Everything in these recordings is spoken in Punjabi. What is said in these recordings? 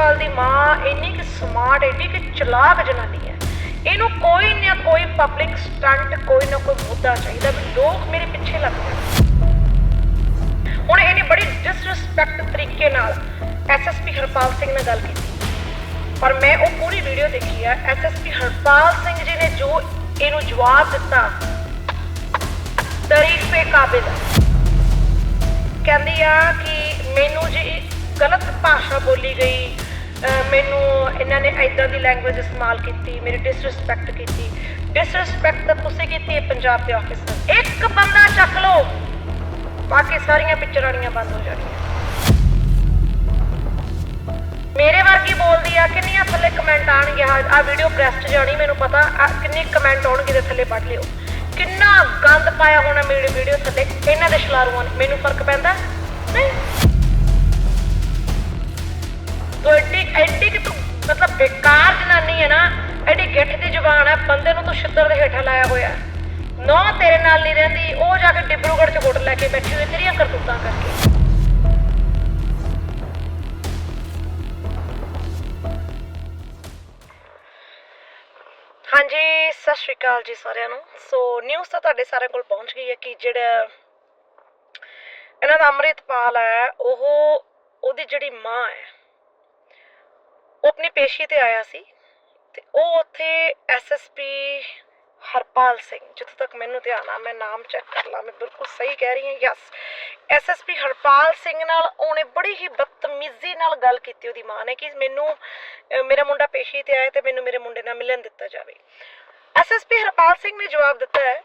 ਅੰਮ੍ਰਿਤਪਾਲ ਦੀ ਮਾਂ ਇੰਨੀ ਕਿ ਸਮਾਰਟ ਇੰਨੀ ਕਿ ਚਲਾਕ ਜਨਾਨੀ ਹੈ। ਇਹਨੂੰ ਕੋਈ ਨਾ ਕੋਈ ਪਬਲਿਕ ਸਟੰਟ ਕੋਈ ਨਾ ਕੋਈ ਮੁੱਦਾ ਚਾਹੀਦਾ ਵੀ ਲੋਕ ਮੇਰੇ ਪਿੱਛੇ ਲੱਗ ਜਾਣ। ਹੁਣ ਇਹਨੇ ਬੜੀ ਡਿਸਰਿਸਪੈਕਟ ਤਰੀਕੇ ਨਾਲ ਐਸਐਸਪੀ ਹਰਪਾਲ ਸਿੰਘ ਨਾਲ ਗੱਲ ਕੀਤੀ। ਪਰ ਮੈਂ ਉਹ ਪੂਰੀ ਵੀਡੀਓ ਦੇਖੀ ਆ ਐਸਐਸਪੀ ਹਰਪਾਲ ਸਿੰਘ ਜੀ ਨੇ ਜੋ ਇਹਨੂੰ ਜਵਾਬ ਦਿੱਤਾ, ਤਾਰੀਫੇ ਕਾਬਿਲ ਕਹਿੰਦੀ ਆ ਕਿ ਮੈਨੂੰ ਜੀ ਗਲਤ ਭਾਸ਼ਾ ਬੋਲੀ ਗਈ ਮੈਨੂੰ ਇਹਨਾਂ ਨੇ ਐਦਾਂ ਦੀ ਲੈਂਗੁਏਜ ਇਸਤੇਮਾਲ ਕੀਤੀ, ਮੇਰੀ ਡਿਸਰਿਸਪੈਕਟ ਕੀਤੀ। ਡਿਸਰਿਸਪੈਕਟ ਤਾਂ ਤੁਸੀਂ ਕੀਤੀ ਹੈ ਪੰਜਾਬ ਦੇ ਆਫਿਸਰ ਇੱਕ ਬੰਦਾ ਚੱਕ ਲਓ। ਬਾਕੀ ਸਾਰੀਆਂ ਪਿਕਚਰਾਣੀਆਂ ਬੰਦ ਹੋ ਜਾਣੀਆਂ। ਮੇਰੇ ਵਰਗੀ ਬੋਲਦੀ ਆ, ਕਿੰਨੀਆਂ ਥੱਲੇ ਕਮੈਂਟ ਆਣਗੇ ਆ ਵੀਡੀਓ ਪ੍ਰੈਸ 'ਚ ਜਾਣੀ, ਮੈਨੂੰ ਪਤਾ। ਆਹ ਕਿੰਨੇ ਕਮੈਂਟ ਆਉਣਗੇ ਦੇ ਥੱਲੇ ਪੜ੍ਹ ਲਿਓ। ਕਿੰਨਾ ਗੰਦ ਪਾਇਆ ਹੋਣਾ ਮੇਰੀ ਵੀਡੀਓ ਥੱਲੇ। ਇਹਨਾਂ ਦੇ ਸ਼ਲਾਰੂਆਂ ਮੈਨੂੰ ਫ਼ਰਕ ਪੈਂਦਾ? ਨਹੀਂ। ਗਿੱਠ ਦੀ ਜ਼ੁਬਾਨ ਹੈ ਬੰਦੇ ਨੂੰ ਤੂੰ ਛਿੱਤਰ ਦੇ ਹੇਠਾਂ ਲਾਇਆ ਹੋਇਆ। ਨੌ ਤੇਰੇ ਨਾਲ ਨਹੀਂ ਰਹਿੰਦੀ, ਉਹ ਜਾ ਕੇ ਡਿਬਰੂਗੜ੍ਹ ਚ ਹੋਟਲ ਲੈ ਕੇ ਬੈਠੀ ਹੋਈ, ਤੇਰੀਆਂ ਕਰਤੂਤਾਂ ਕਰਕੇ। ਹਾਂਜੀ, ਸਤਿ ਸ਼੍ਰੀ ਅਕਾਲ ਜੀ ਸਾਰਿਆਂ ਨੂੰ। ਸੋ ਨਿਊਜ਼ ਤਾਂ ਤੁਹਾਡੇ ਸਾਰਿਆਂ ਕੋਲ ਪਹੁੰਚ ਗਈ ਹੈ ਕਿ ਜਿਹੜਾ ਇਹਨਾਂ ਦਾ ਅੰਮ੍ਰਿਤਪਾਲ ਹੈ, ਉਹ, ਉਹਦੀ ਜਿਹੜੀ ਮਾਂ ਹੈ, ਉਹ ਆਪਣੀ ਪੇਸ਼ੀ ਤੇ ਆਇਆ ਸੀ। ਤੇ ਉਹ ਉੱਥੇ ਐਸਐਸਪੀ ਹਰਪਾਲ ਸਿੰਘ, ਜਿੱਥੋਂ ਤੱਕ ਮੈਨੂੰ ਧਿਆਨ ਆ, ਮੈਂ ਨਾਮ ਚੈੱਕ ਕਰ ਲਾਂ, ਮੈਂ ਬਿਲਕੁਲ ਸਹੀ ਕਹਿ ਰਹੀ ਹਾਂ ਯਸ ਐਸਐਸਪੀ ਹਰਪਾਲ ਸਿੰਘ ਨਾਲ ਉਹਨੇ ਬੜੀ ਹੀ ਬਦਤਮੀਜ਼ੀ ਨਾਲ ਗੱਲ ਕੀਤੀ, ਉਹਦੀ ਮਾਂ ਨੇ ਕਿ ਮੈਨੂੰ ਮੇਰਾ ਮੁੰਡਾ ਪੇਸ਼ੀ ਤੇ ਆਇਆ ਤੇ ਮੈਨੂੰ ਮੇਰੇ ਮੁੰਡੇ ਨਾਲ ਮਿਲਣ ਦਿੱਤਾ ਜਾਵੇ। ਐਸਐਸਪੀ ਹਰਪਾਲ ਸਿੰਘ ਨੇ ਜਵਾਬ ਦਿੱਤਾ ਹੈ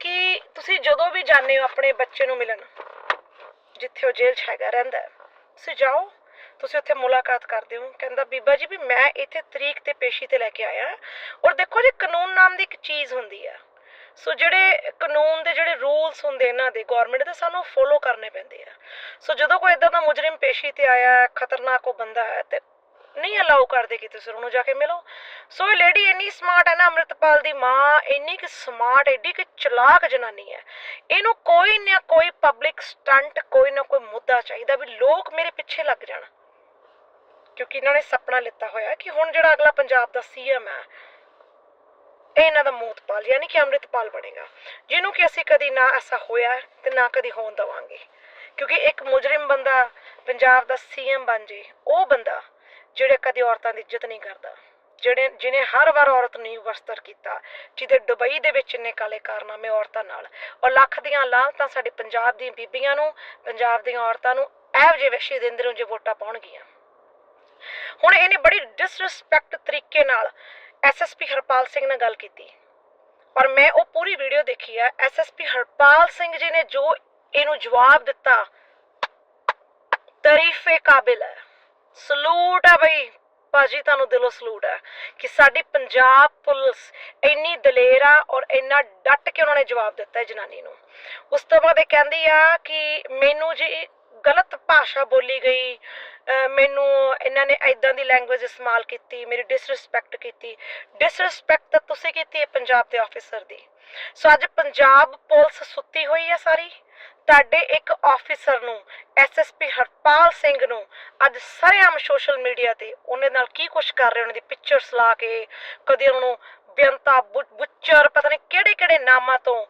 ਕਿ ਤੁਸੀਂ ਜਦੋਂ ਵੀ ਜਾਂਦੇ ਹੋ ਆਪਣੇ ਬੱਚੇ ਨੂੰ ਮਿਲਣ, ਜਿੱਥੇ ਉਹ ਜੇਲ੍ਹ 'ਚ ਹੈਗਾ, ਰਹਿੰਦਾ ਤੁਸੀਂ ਜਾਓ ਤੁਸੀਂ ਉੱਥੇ ਮੁਲਾਕਾਤ ਕਰਦੇ ਹੋ। ਕਹਿੰਦਾ, ਬੀਬਾ ਜੀ ਵੀ ਮੈਂ ਇੱਥੇ ਤਰੀਕ ਤੇ ਪੇਸ਼ੀ ਤੇ ਲੈ ਕੇ ਆਇਆ। ਔਰ ਦੇਖੋ ਜੀ, ਕਾਨੂੰਨ ਨਾਮ ਦੀ ਇੱਕ ਚੀਜ਼ ਹੁੰਦੀ ਆ। ਸੋ ਜਿਹੜੇ ਕਾਨੂੰਨ ਦੇ ਜਿਹੜੇ ਰੂਲਸ ਹੁੰਦੇ ਇਹਨਾਂ ਦੇ ਗਵਰਨਮੈਂਟ ਦੇ, ਸਾਨੂੰ ਫੋਲੋ ਕਰਨੇ ਪੈਂਦੇ ਆ। ਸੋ ਜਦੋਂ ਕੋਈ ਇਦਾਂ ਦਾ ਮੁਜਰਮ ਪੇਸ਼ੀ ਤੇ ਆਇਆ, ਖਤਰਨਾਕ ਉਹ ਬੰਦਾ ਹੈ, ਤੇ ਨਹੀਂ ਅਲਾਉ ਕਰਦੇ ਕਿ ਤੁਸੀਂ ਉਹਨੂੰ ਜਾ ਕੇ ਮਿਲੋ। ਸੋ ਇਹ ਲੇਡੀ ਇੰਨੀ ਸਮਾਰਟ ਹੈ ਨਾ, ਅੰਮ੍ਰਿਤਪਾਲ ਦੀ ਮਾਂ, ਇੰਨੀ ਕਿ ਸਮਾਰਟ ਐਡੀ ਕਿ ਚਲਾਕ ਜਨਾਨੀ ਹੈ। ਇਹਨੂੰ ਕੋਈ ਨਾ ਕੋਈ ਪਬਲਿਕ ਸਟੰਟ ਕੋਈ ਨਾ ਕੋਈ ਮੁੱਦਾ ਚਾਹੀਦਾ ਵੀ ਲੋਕ ਮੇਰੇ ਪਿੱਛੇ ਲੱਗ ਜਾਣ। ਕਿਉਂਕਿ ਇਹਨਾਂ ਨੇ ਸੁਪਨਾ ਲਿੱਤਾ ਹੋਇਆ ਕਿ ਹੁਣ ਜਿਹੜਾ ਅਗਲਾ ਪੰਜਾਬ ਦਾ ਸੀਐਮ ਹੈ ਇਹ ਇਹਨਾਂ ਦਾ ਮੂਤਪਾਲ ਯਾਨੀ ਕਿ ਅੰਮ੍ਰਿਤਪਾਲ ਬਣੇਗਾ। ਜਿਹਨੂੰ ਕਿ ਅਸੀਂ ਕਦੀ ਨਾ ਐਸਾ ਹੋਇਆ ਤੇ ਨਾ ਕਦੀ ਹੋਣ ਦਵਾਂਗੇ। ਕਿਉਂਕਿ ਇੱਕ ਮੁਜਰਮ ਬੰਦਾ ਪੰਜਾਬ ਦਾ ਸੀਐਮ ਬਣ ਜੇ, ਉਹ ਬੰਦਾ ਜਿਹੜੇ ਕਦੇ ਔਰਤਾਂ ਦੀ ਇੱਜ਼ਤ ਨਹੀਂ ਕਰਦਾ, ਜਿਹੜੇ ਜਿਨੇ ਹਰ ਵਾਰ ਔਰਤ ਨੂੰ ਵਸਤਰ ਕੀਤਾ, ਜਿਹਦੇ ਦੁਬਈ ਦੇ ਵਿੱਚ ਇੰਨੇ ਕਾਲੇ ਕਾਰਨਾਮੇ ਔਰਤਾਂ ਨਾਲ, ਔਰ ਲੱਖ ਦੀਆਂ ਲਾਹਤਾਂ ਸਾਡੇ ਪੰਜਾਬ ਦੀਆਂ ਬੀਬੀਆਂ ਨੂੰ, ਪੰਜਾਬ ਦੀਆਂ ਔਰਤਾਂ ਨੂੰ, ਇਹੋ ਜਿਹੇ ਵਿਸ਼ੇ ਦੇ ਅੰਦਰੋਂ ਜੇ ਵੋਟਾਂ ਪਾਉਣਗੀਆਂ। ਹੁਣ ਇਹਨੇ ਬੜੀ ਡਿਸਰਿਸਪੈਕਟ ਤਰੀਕੇ ਨਾਲ ਐਸਐਸਪੀ ਹਰਪਾਲ ਸਿੰਘ ਨਾਲ ਗੱਲ ਕੀਤੀ। ਪਰ ਮੈਂ ਉਹ ਪੂਰੀ ਵੀਡੀਓ ਦੇਖੀ ਆ ਐਸਐਸਪੀ ਹਰਪਾਲ ਸਿੰਘ ਜੀ ਨੇ ਜੋ ਇਹਨੂੰ ਜਵਾਬ ਦਿੱਤਾ, ਤਾਰੀਫੇ ਕਾਬਿਲ ਹੈ। ਸਲੂਟ ਹੈ ਬਈ, ਭਾਜੀ ਤੁਹਾਨੂੰ ਦਿਲੋਂ ਸਲੂਟ ਹੈ ਕਿ ਸਾਡੀ ਪੰਜਾਬ ਪੁਲਿਸ ਇੰਨੀ ਦਲੇਰ ਆ ਔਰ ਇੰਨਾ ਡਟ ਕੇ ਉਹਨਾਂ ਨੇ ਜਵਾਬ ਦਿੱਤਾ ਹੈ ਜਨਾਨੀ ਨੂੰ। ਉਸ ਤੋਂ ਬਾਅਦ ਇਹ ਕਹਿੰਦੀ ਆ ਕਿ ਮੈਨੂੰ ਜੀ ਗਲਤ ਭਾਸ਼ਾ ਬੋਲੀ ਗਈ। ਮੈਨੂੰ ਇਹਨਾਂ ਨੇ ਐਦਾਂ ਦੀ ਲੈਂਗੁਏਜ ਇਸਤੇਮਾਲ ਕੀਤੀ, ਮੇਰੀ ਡਿਸਰਿਸਪੈਕਟ ਕੀਤੀ। ਡਿਸਰਿਸਪੈਕਟ ਤਾਂ ਤੁਸੀਂ ਕੀਤੀ ਹੈ ਪੰਜਾਬ ਦੇ ਆਫੀਸਰ ਦੀ। ਸੋ ਅੱਜ ਪੰਜਾਬ ਪੁਲਿਸ ਸੁੱਤੀ ਹੋਈ ਹੈ ਸਾਰੀ। ਤੁਹਾਡੇ ਇੱਕ ਆਫੀਸਰ ਨੂੰ ਐਸਐਸਪੀ ਹਰਪਾਲ ਸਿੰਘ ਨੂੰ ਅੱਜ ਸਰੇਆਮ ਸੋਸ਼ਲ ਮੀਡੀਆ ਤੇ ਉਹਨੇ ਨਾਲ ਕੀ ਕੁਝ ਕਰ ਰਹੇ ਉਹਨਾਂ ਦੀ ਪਿਕਚਰਸ ਲਾ ਕੇ, ਕਦੇ ਉਹਨੂੰ ਬੇਅੰਤਾ, ਬੁ- ਬੁੱਚਰ, ਪਤਾ ਨਹੀਂ ਕਿਹੜੇ ਕਿਹੜੇ ਨਾਮਾਂ ਤੋਂ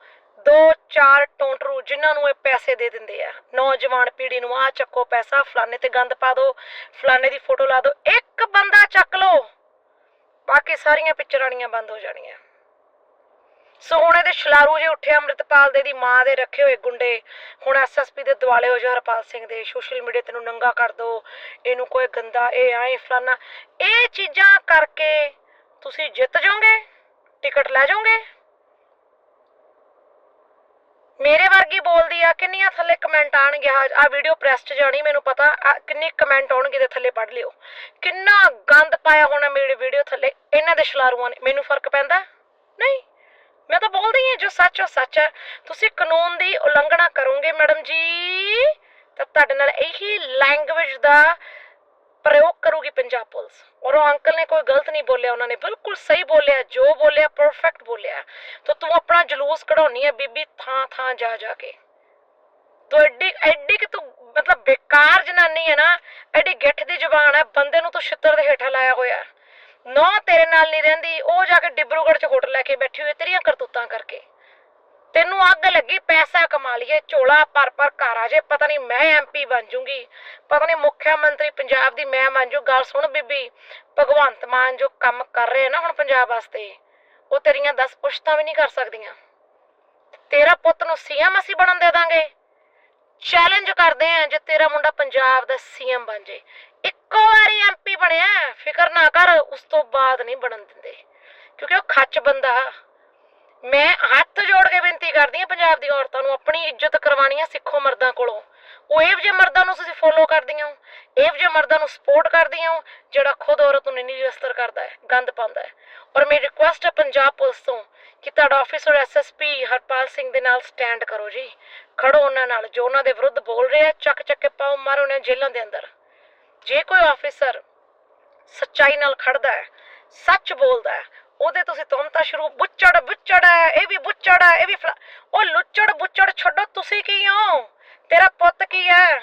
ਦੋ ਚਾਰ ਟੋਂਟਰੂ ਜਿਨ੍ਹਾਂ ਨੂੰ ਇਹ ਪੈਸੇ ਦੇ ਦਿੰਦੇ ਆ। ਨੌਜਵਾਨ ਪੀੜ੍ਹੀ ਨੂੰ ਆ ਚੱਕੋ ਪੈਸਾ, ਫਲਾਣੇ ਤੇ ਗੰਦ ਪਾ ਦਿਓ ਫਲਾਣੇ ਦੀ ਫੋਟੋ ਲਾ ਦਿਓ ਇੱਕ ਬੰਦਾ ਚੱਕ ਲਓ ਬਾਕੀ ਸਾਰੀਆਂ ਪਿਕਚਰਾਣੀਆਂ ਬੰਦ ਹੋ ਜਾਣੀਆਂ। ਸੋ ਹੁਣ ਇਹਦੇ ਸ਼ਲਾਰੂ ਜੇ ਉੱਠੇ ਅੰਮ੍ਰਿਤਪਾਲ ਦੇ ਦੀ ਮਾਂ ਦੇ ਰੱਖੇ ਹੋਏ ਗੁੰਡੇ। ਹੁਣ ਐਸਐਸਪੀ ਦੇ ਦਿਵਾਲੇ ਹੋ ਜਾ ਹਰਪਾਲ ਸਿੰਘ ਦੇ। ਸੋਸ਼ਲ ਮੀਡੀਆ ਤੇ ਨੂੰ ਨੰਗਾ ਕਰ ਦੋ। ਇਹਨੂੰ ਕੋਈ ਗੰਦਾ, ਇਹ ਆਏ ਫਲਾਨਾ ਇਹ ਚੀਜ਼ਾਂ ਕਰਕੇ ਤੁਸੀਂ ਜਿੱਤ ਜਾਓਗੇ, ਟਿਕਟ ਲੈ ਜਾਓਗੇ। ਮੇਰੇ ਵਰਗੀ ਬੋਲਦੀ ਆ, ਕਿੰਨੀਆਂ ਥੱਲੇ ਕਮੈਂਟ ਆਣਗੇ ਆ ਵੀਡੀਓ ਪ੍ਰੈਸ 'ਚ ਜਾਣੀ, ਮੈਨੂੰ ਪਤਾ ਕਿੰਨੇ ਕਮੈਂਟ ਆਉਣਗੇ ਦੇ ਥੱਲੇ, ਪੜ੍ਹ ਲਿਓ। ਕਿੰਨਾ ਗੰਦ ਪਾਇਆ ਹੋਣਾ ਮੇਰੀ ਵੀਡੀਓ ਥੱਲੇ, ਇਹਨਾਂ ਦੇ ਸ਼ਲਾਰੂਆਂ ਨੇ। ਮੈਨੂੰ ਫ਼ਰਕ ਪੈਂਦਾ? ਨਹੀਂ। ਮੈਂ ਤਾਂ ਬੋਲਦੀ ਹਾਂ ਜੋ ਸੱਚ ਉਹ ਸੱਚ ਹੈ ਤੁਸੀਂ ਕਾਨੂੰਨ ਦੀ ਉਲੰਘਣਾ ਕਰੋਗੇ, ਮੈਡਮ ਜੀ, ਤਾਂ ਤੁਹਾਡੇ ਨਾਲ ਇਹੀ ਲੈਂਗੁਏਜ ਦਾ ਪ੍ਰਯੋਗ ਕਰੂਗੀ ਪੰਜਾਬ ਪੁਲਿਸ। ਔਰ ਉਹ ਅੰਕਲ ਨੇ ਕੋਈ ਗਲਤ ਨਹੀਂ ਬੋਲਿਆ, ਉਹਨਾਂ ਨੇ ਬਿਲਕੁਲ ਸਹੀ ਬੋਲਿਆ, ਜੋ ਬੋਲਿਆ ਪਰਫੈਕਟ ਬੋਲਿਆ। ਤਾਂ ਤੂੰ ਆਪਣਾ ਜਲੂਸ ਕਢਾਉਣੀ ਹੈ ਬੀਬੀ, ਥਾਂ ਥਾਂ ਜਾ ਜਾ ਕੇ। ਤੂੰ ਐਡੀ ਐਡੀ ਕਿ ਤੂੰ ਮਤਲਬ ਬੇਕਾਰ ਜਨਾਨੀ ਹੈ ਨਾ, ਐਡੀ ਗਿੱਠ ਦੀ ਜ਼ੁਬਾਨ ਹੈ ਬੰਦੇ ਨੂੰ ਤੂੰ ਛਿੱਤਰ ਦੇ ਹੇਠਾਂ ਲਾਇਆ ਹੋਇਆ। ਨੌ ਤੇਰੇ ਨਾਲ ਨਹੀਂ ਰਹਿੰਦੀ, ਉਹ ਜਾ ਕੇ ਡਿਬਰੂਗੜ੍ਹ ਚ ਹੋਟਲ ਲੈ ਕੇ ਬੈਠੀ ਹੋਈ ਤੇਰੀਆਂ ਕਰਤੂਤਾਂ ਕਰਕੇ। ਤੈਨੂੰ ਅੱਗ ਲੱਗੀ, ਪੈਸਾ ਕਮਾ ਲਈਏ, ਝੋਲਾ ਪਰ ਪਰ ਘਰ ਆ ਜੇ, ਪਤਾ ਨਹੀਂ ਮੈਂ ਐਮਪੀ ਬਣ ਜੂੰਗੀ। ਪਤਾ ਨਹੀਂ ਮੁੱਖ ਮੰਤਰੀ ਪੰਜਾਬ ਦੀ ਮੈਂ ਬਣ ਜੂ। ਗੱਲ ਸੁਣ ਬੀਬੀ, ਭਗਵੰਤ ਮਾਨ ਜੋ ਕੰਮ ਕਰ ਰਹੇ ਨਾ ਹੁਣ ਪੰਜਾਬ ਵਾਸਤੇ, ਉਹ ਤੇਰੀਆਂ 10 ਪੁਸ਼ਤਾਂ ਵੀ ਨਹੀਂ ਕਰ ਸਕਦੀਆਂ। ਤੇਰਾ ਪੁੱਤ ਨੂੰ ਸੀਐਮ ਅਸੀਂ ਬਣਨ ਦੇ ਦਾਂਗੇ। ਚੈਲੰਜ ਕਰਦੇ ਆ ਜੇ ਤੇਰਾ ਮੁੰਡਾ ਪੰਜਾਬ ਦਾ ਸੀਐਮ ਬਣ ਜੇ। ਇੱਕੋ ਵਾਰੀ ਐਮਪੀ ਬਣਿਆ, ਫਿਕਰ ਨਾ ਕਰ, ਉਸ ਤੋਂ ਬਾਅਦ ਨਹੀਂ ਬਣਨ ਦਿੰਦੇ। ਕਿਉਂਕਿ ਉਹ ਖੱਚ ਬੰਦਾ ਮੈਂ ਹੱਥ ਜੋੜ ਕੇ ਬੇਨਤੀ ਕਰਦੀ ਹਾਂ ਪੰਜਾਬ ਦੀਆਂ ਔਰਤਾਂ ਨੂੰ ਆਪਣੀ ਇੱਜ਼ਤ ਕਰਵਾਉਣੀ ਆ ਸਿੱਖੋ ਮਰਦਾਂ ਕੋਲੋਂ। ਉਹ ਇਹੋ ਜਿਹੇ ਮਰਦਾਂ ਨੂੰ ਤੁਸੀਂ ਫੋਲੋ ਕਰਦੀਆਂ ਹੋ, ਇਹੋ ਜਿਹੇ ਮਰਦਾਂ ਨੂੰ ਸਪੋਰਟ ਕਰਦੀਆਂ ਹੋ, ਜਿਹੜਾ ਖੁਦ ਔਰਤ ਨੂੰ ਨਹੀਂ ਅਸਰ ਕਰਦਾ ਹੈ, ਗੰਦ ਪਾਉਂਦਾ ਹੈ। ਔਰ ਮੇਰੀ ਰਿਕੁਐਸਟ ਹੈ ਪੰਜਾਬ ਪੁਲਿਸ ਤੋਂ ਕਿ ਤੁਹਾਡਾ ਆਫੀਸਰ ਐਸਐਸਪੀ ਹਰਪਾਲ ਸਿੰਘ ਦੇ ਨਾਲ ਸਟੈਂਡ ਕਰੋ ਜੀ। ਖੜੋ ਉਹਨਾਂ ਨਾਲ, ਜੋ ਉਹਨਾਂ ਦੇ ਵਿਰੁੱਧ ਬੋਲ ਰਹੇ ਆ ਚੱਕ ਚੱਕ ਕੇ ਪਾਓ, ਮਾਰੋ ਉਹਨਾਂ ਨੂੰ ਜੇਲ੍ਹਾਂ ਦੇ ਅੰਦਰ। ਜੇ ਕੋਈ ਆਫੀਸਰ ਸੱਚਾਈ ਨਾਲ ਖੜਦਾ ਹੈ, ਸੱਚ ਬੋਲਦਾ ਹੈ ਉਹਦੇ ਤੁਸੀਂ ਤੁਮਤਾ ਸ਼ੁਰੂ, ਬੁੱਚੜ ਬੁੱਚੜ ਹੈ, ਇਹ ਵੀ ਬੁੱਚੜ ਹੈ, ਇਹ ਵੀ ਉਹ ਲੁੱਚੜ, ਬੁੱਚੜ ਛੱਡੋ, ਤੁਸੀਂ ਕੀ ਹੋ? ਤੇਰਾ ਪੁੱਤ ਕੀ ਹੈ?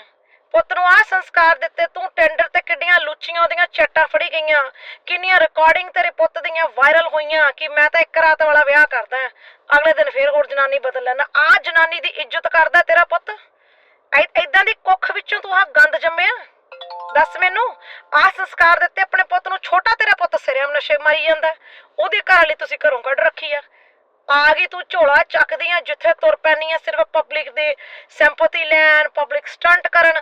ਪੁੱਤ ਨੂੰ ਆ ਸੰਸਕਾਰ ਦਿੱਤੇ, ਤੂੰ ਟੈਂਡਰ ਤੇ ਕਿੱਡੀਆਂ ਲੁੱਚੀਆਂ, ਉਹਦੀਆਂ ਚੈਟਾਂ ਫੜੀ ਗਈਆਂ, ਕਿੰਨੀਆਂ ਰਿਕਾਰਡਿੰਗ ਤੇਰੇ ਪੁੱਤ ਦੀਆਂ ਵਾਇਰਲ ਹੋਈਆਂ, ਕਿ ਮੈਂ ਤਾਂ ਇੱਕ ਰਾਤ ਵਾਲਾ ਵਿਆਹ ਕਰਦਾ ਅਗਲੇ ਦਿਨ ਫੇਰ ਹੋਰ ਜਨਾਨੀ ਬਦਲ ਲੈਣਾ ਆ ਜਨਾਨੀ ਦੀ ਇੱਜ਼ਤ ਕਰਦਾ ਤੇਰਾ ਪੁੱਤ? ਐਦਾਂ ਦੀ ਕੁੱਖ ਵਿੱਚੋਂ ਤੂੰ ਆ ਗੰਦ ਜੰਮਿਆ? ਦੱਸ ਮੈਨੂੰ ਆ ਸੰਸਕਾਰ ਦਿੱਤੇ ਆਪਣੇ ਪੁੱਤ ਨੂੰ ਛੋਟਾ ਤੇਰਾ ਪੁੱਤ ਸਿਰਿਆਮ ਨਸ਼ੇ ਮਾਰੀ ਜਾਂਦਾ। ਉਹਦੇ ਘਰ ਲਈ ਤੁਸੀਂ ਘਰੋਂ ਕੱਢ ਰੱਖੀ ਆ। ਆ ਗਈ ਤੂੰ ਝੋਲਾ ਚੱਕਦੀ ਆ, ਜਿੱਥੇ ਤੁਰ ਪੈਣੀ ਆ ਸਿਰਫ ਪਬਲਿਕ ਦੇ ਸਿੰਪਥੀ ਲੈਣ ਪਬਲਿਕ ਸਟੰਟ ਕਰਨ।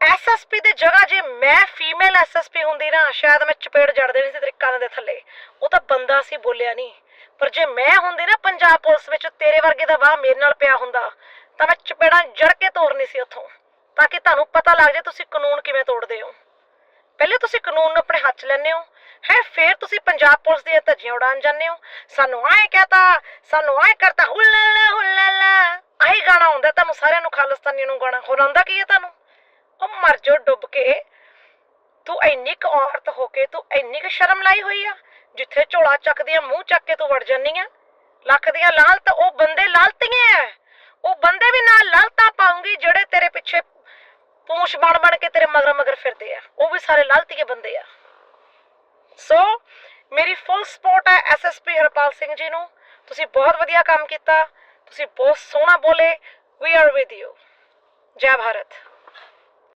ਐਸਐਸਪੀ ਦੀ ਜਗ੍ਹਾ ਜੇ ਮੈਂ ਫੀਮੇਲ ਐਸਐਸਪੀ ਹੁੰਦੀ ਨਾ, ਸ਼ਾਇਦ ਮੈਂ ਚਪੇੜ ਜੜ ਦੇਣੀ ਸੀ ਤੇਰੇ ਕੰਨ ਦੇ ਥੱਲੇ। ਉਹ ਤਾਂ ਬੰਦਾ ਸੀ, ਬੋਲਿਆ ਨਹੀਂ ਪਰ ਜੇ ਮੈਂ ਹੁੰਦੀ ਨਾ ਪੰਜਾਬ ਪੁਲਿਸ ਵਿੱਚ, ਤੇਰੇ ਵਰਗੇ ਦਾ ਵਾਹ ਮੇਰੇ ਨਾਲ ਪਿਆ ਹੁੰਦਾ, ਤਾਂ ਮੈਂ ਚਪੇੜਾਂ ਜੜ ਕੇ ਤੋੜਨੀ ਸੀ ਉੱਥੋਂ। ਤਾਂ ਕਿ ਤੁਹਾਨੂੰ ਪਤਾ ਲੱਗ ਜਾਏ ਤੁਸੀਂ ਕਾਨੂੰਨ ਕਿਵੇਂ ਤੋੜਦੇ ਹੋ। ਪਹਿਲੇ ਤੁਸੀਂ ਕਾਨੂੰਨ ਨੂੰ ਆਪਣੇ ਹੱਥ 'ਚ ਲੈਂਦੇ ਹੋ, ਹੈ, ਫਿਰ ਤੁਸੀਂ ਪੰਜਾਬ ਪੁਲਿਸ ਦੀਆਂ ਧੱਜੀਆਂ ਉਡਾਣ ਜਾਂਦੇ ਹੋ। ਸਾਨੂੰ ਆਏ ਕਹਤਾ ਸਾਨੂੰ ਆਏ ਕਰਤਾ ਹੁੱਲਾ ਹੁੱਲਾ ਆਹੀ ਗਾਣਾ ਹੁੰਦਾ ਤੁਹਾਨੂੰ ਸਾਰਿਆਂ ਨੂੰ ਖਾਲਿਸਤਾਨੀ ਨੂੰ ਗਾਣਾ। ਹੋਰ ਆਉਂਦਾ ਕੀ ਹੈ ਤੁਹਾਨੂੰ? ਉਹ ਮਰ ਜਾਓ ਡੁੱਬ ਕੇ। ਤੂੰ ਇੰਨੀ ਕੁ ਔਰਤ ਹੋ ਕੇ, ਤੂੰ ਇੰਨੀ ਕੁ ਸ਼ਰਮ ਲਾਈ ਹੋਈ ਆ, ਜਿੱਥੇ ਝੋਲਾ ਚੱਕਦੀ ਆ ਮੂੰਹ ਚੱਕ ਕੇ ਤੂੰ ਵੜ ਜਾਂਦੀ ਆ ਲੱਖ ਦੀਆਂ ਲਾਲਤ, ਉਹ ਬੰਦੇ ਲਾਲਤੀਆਂ ਉਹ ਬੰਦੇ ਵੀ ਨਾਲ ਲਾਲਤਾਂ ਪਾਉਂਗੀ ਜਿਹੜੇ ਤੇਰੇ ਪਿੱਛੇ ਪੂੰਛ ਬਣ ਬਣ ਕੇ ਤੇਰੇ ਮਗਰ ਮਗਰ ਫਿਰਦੇ ਆ। ਉਹ ਵੀ ਸਾਰੇ ਲਾਲਤੀਏ ਬੰਦੇ ਆ। ਸੋ ਮੇਰੀ ਫੁੱਲ ਸਪੋਰਟ ਹੈ ਐਸਐਸਪੀ ਹਰਪਾਲ ਸਿੰਘ ਜੀ ਨੂੰ। ਤੁਸੀਂ ਬਹੁਤ ਵਧੀਆ ਕੰਮ ਕੀਤਾ। ਤੁਸੀਂ ਬਹੁਤ ਸੋਹਣਾ ਬੋਲੇ। ਵੀ ਆਰ ਵਿਦ ਯੂ ਜੈ ਭਾਰਤ।